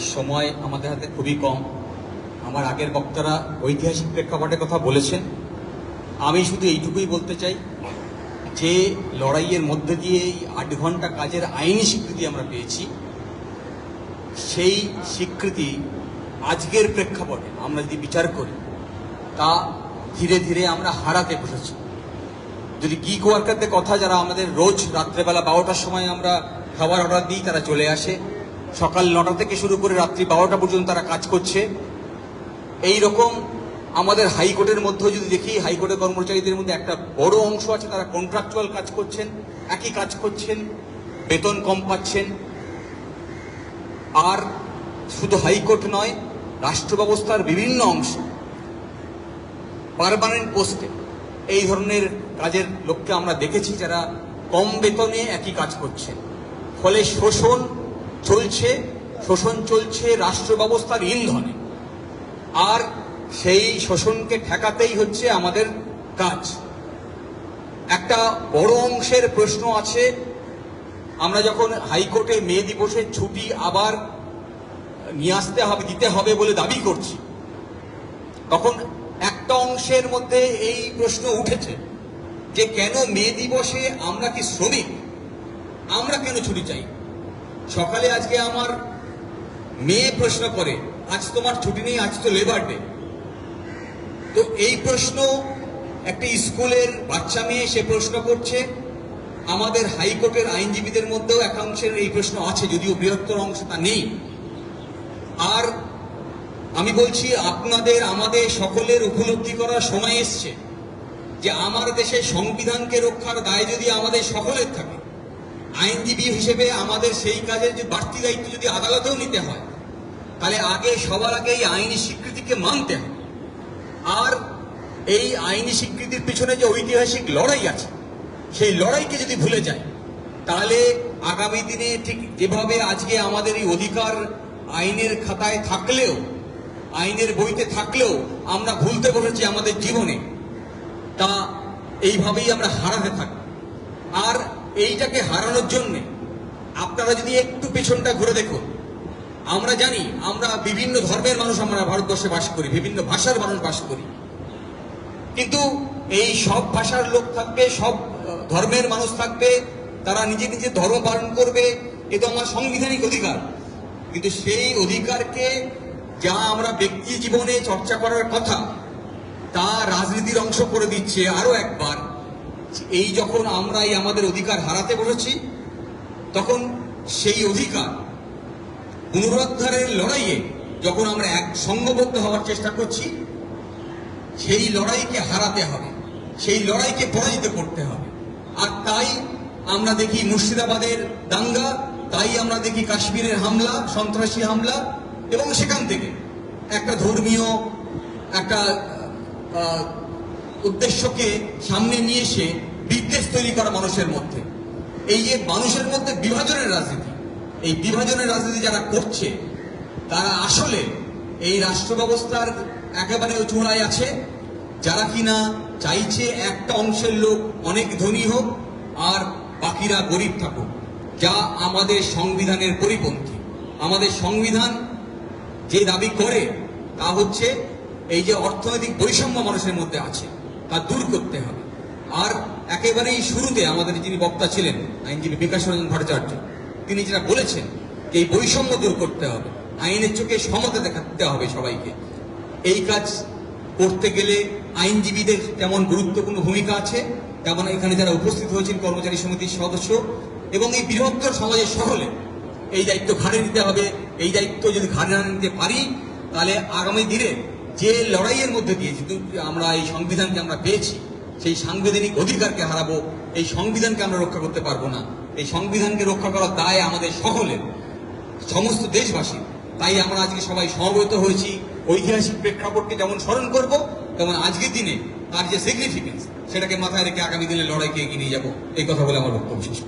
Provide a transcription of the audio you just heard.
সময় আমাদের হাতে খুবই কম। আমার আগের বক্তারা ঐতিহাসিক প্রেক্ষাপটের কথা বলেছেন। আমি শুধু এইটুকুই বলতে চাই যে, লড়াইয়ের মধ্যে দিয়ে এই আট ঘণ্টা কাজের আইনি স্বীকৃতি আমরা পেয়েছি। সেই স্বীকৃতি আজকের প্রেক্ষাপটে আমরা যদি বিচার করি, তা ধীরে ধীরে আমরা হারাতে বসেছি। যদি গিক ওয়ার্কারদের কথা যারা আমাদের রোজ রাত্রেবেলা বারোটার সময় আমরা খাবার অর্ডার দিই, তারা চলে আসে। সকাল নটা থেকে শুরু করে রাত্রি বারোটা পর্যন্ত তারা কাজ করছে। এই রকম আমাদের হাইকোর্টের মধ্যেও যদি দেখি হাইকোর্টের কর্মচারীদের মধ্যে একটা বড় অংশ আছে, তারা কন্ট্রাকচুয়াল কাজ করছেন, একই কাজ করছেন, বেতন কম পাচ্ছেন। আর শুধু হাইকোর্ট নয়, রাষ্ট্র ব্যবস্থার বিভিন্ন অংশ পারমানেন্ট পোস্টে এই ধরনের কাজের লোককে আমরা দেখেছি যারা কম বেতনে একই কাজ করছেন। ফলে শোষণ চলছে, শোষণ চলছে রাষ্ট্র ব্যবস্থার ইন্ধনে। আর সেই শোষণকে ঠেকাতেই হচ্ছে আমাদের কাজ। একটা বড় অংশের প্রশ্ন আছে, আমরা যখন হাইকোর্টে মে দিবসের ছুটি আবার নিয়ে আসতে হবে, দিতে হবে বলে দাবি করছি, তখন একটা অংশের মধ্যে এই প্রশ্ন উঠেছে যে কেন মে দিবসে আমরা কি শ্রমিক? আমরা কেন ছুটি চাই? সকালে আজকে আমার মেয়ে প্রশ্ন করে, আজ তোমার ছুটি নেই, আজ তো লেবার ডে তো এই প্রশ্ন একটা স্কুলের বাচ্চা মেয়ে সে প্রশ্ন করছে। আমাদের হাইকোর্টের আইনজীবীদের মধ্যেও একাংশের এই প্রশ্ন আছে, যদিও বৃহত্তর অংশ তা নেই। আর আমি বলছি, আপনাদের, আমাদের সকলের উপলব্ধি করার সময় এসছে যে আমার দেশের সংবিধানকে রক্ষার দায় যদি আমাদের সকলের থাকে আইনজীবী হিসেবে আমাদের সেই কাজের যে বাড়তি দায়িত্ব যদি আদালতেও নিতে হয়, তাহলে আগে সবার আগে এই আইনি স্বীকৃতিকে মানতে হবে। আর এই আইনি স্বীকৃতির পিছনে যে ঐতিহাসিক লড়াই আছে, সেই লড়াইকে যদি ভুলে যায়, তাহলে আগামী দিনে ঠিক যেভাবে আজকে আমাদের এই অধিকার আইনের খাতায় থাকলেও, আইনের বইতে থাকলেও আমরা ভুলতে বসেছি আমাদের জীবনে, তা এইভাবেই আমরা হারাতে থাকি আর এইটাকে হারানোর জন্যে আপনারা যদি একটু পেছনটা ঘুরে দেখুন, আমরা জানি আমরা বিভিন্ন ধর্মের মানুষ আমরা ভারতবর্ষে বাস করি, বিভিন্ন ভাষার মানুষ বাস করি। কিন্তু এই সব ভাষার লোক থাকবে, সব ধর্মের মানুষ থাকবে, তারা নিজে নিজে ধর্ম পালন করবে, এ তো আমার সাংবিধানিক অধিকার। কিন্তু সেই অধিকারকে যা আমরা ব্যক্তি জীবনে চর্চা করার কথা, তা রাজনীতির অংশ করে দিচ্ছে আরও একবার। এই যখন আমরা এই আমাদের অধিকার হারাতে বসেছি তখন সেই অধিকার পুনরুদ্ধারের লড়াইয়ে যখন আমরা এক সঙ্গবদ্ধ হওয়ার চেষ্টা করছি, সেই লড়াইকে হারাতে হবে, সেই লড়াইকে পরাজিত করতে হবে। আর তাই আমরা দেখি মুর্শিদাবাদের দাঙ্গা, তাই আমরা দেখি কাশ্মীরের হামলা, সন্ত্রাসী হামলা, এবং সেখান থেকে একটা ধর্মীয়, একটা উদ্দেশ্যকে সামনে নিয়ে এসে বিদ্বেষ তৈরি করা মানুষের মধ্যে। এই যে মানুষের মধ্যে বিভাজনের রাজনীতি, এই বিভাজনের রাজনীতি যারা করছে, তারা আসলে এই রাষ্ট্র ব্যবস্থার একেবারে চূড়ায় আছে। যারা কিনা চাইছে একটা অংশের লোক অনেক ধনী হোক, আর বাকিরা গরিব থাকুক। যা আমাদের সংবিধানের পরিপন্থী। আমাদের সংবিধান যে দাবি করে, তা হচ্ছে এই যে অর্থনৈতিক বৈষম্য মানুষের মধ্যে আছে, তা দূর করতে হবে। আর একেবারেই শুরুতে আমাদের যিনি বক্তা ছিলেন, আইনজীবী বিকাশ রঞ্জন ভট্টাচার্য, তিনি যেটা বলেছেন যে এই বৈষম্য দূর করতে হবে, আইনের চোখে সমতা দেখাতে হবে সবাইকে। এই কাজ করতে গেলে আইনজীবীদের যেমন গুরুত্বপূর্ণ ভূমিকা আছে, তেমন এখানে যারা উপস্থিত হয়েছেন কর্মচারী সমিতির সদস্য এবং এই বৃহত্তর সমাজের সকলে এই দায়িত্ব ঘাড়ে নিতে হবে, এই দায়িত্ব যদি ঘাড়ে না নিতে পারি, তাহলে আগামী দিনে যে লড়াইয়ের মধ্যে দিয়ে আমরা এই সংবিধানকে আমরা পেয়েছি সেই সাংবিধানিক অধিকারকে হারাবো, এই সংবিধানকে আমরা রক্ষা করতে পারব না। এই সংবিধানকে রক্ষা করার দায় আমাদের সকলের, সমস্ত দেশবাসী তাই আমরা আজকে সবাই সমবেত হয়েছি। ঐতিহাসিক প্রেক্ষাপটকে যেমন স্মরণ করব, তেমন আজকের দিনে তার যে সিগনিফিকেন্স সেটাকে মাথায় রেখে আগামী দিনে লড়াইকে এগিয়ে নিয়ে যাব। এই কথা বলে আমার বক্তব্য শেষ।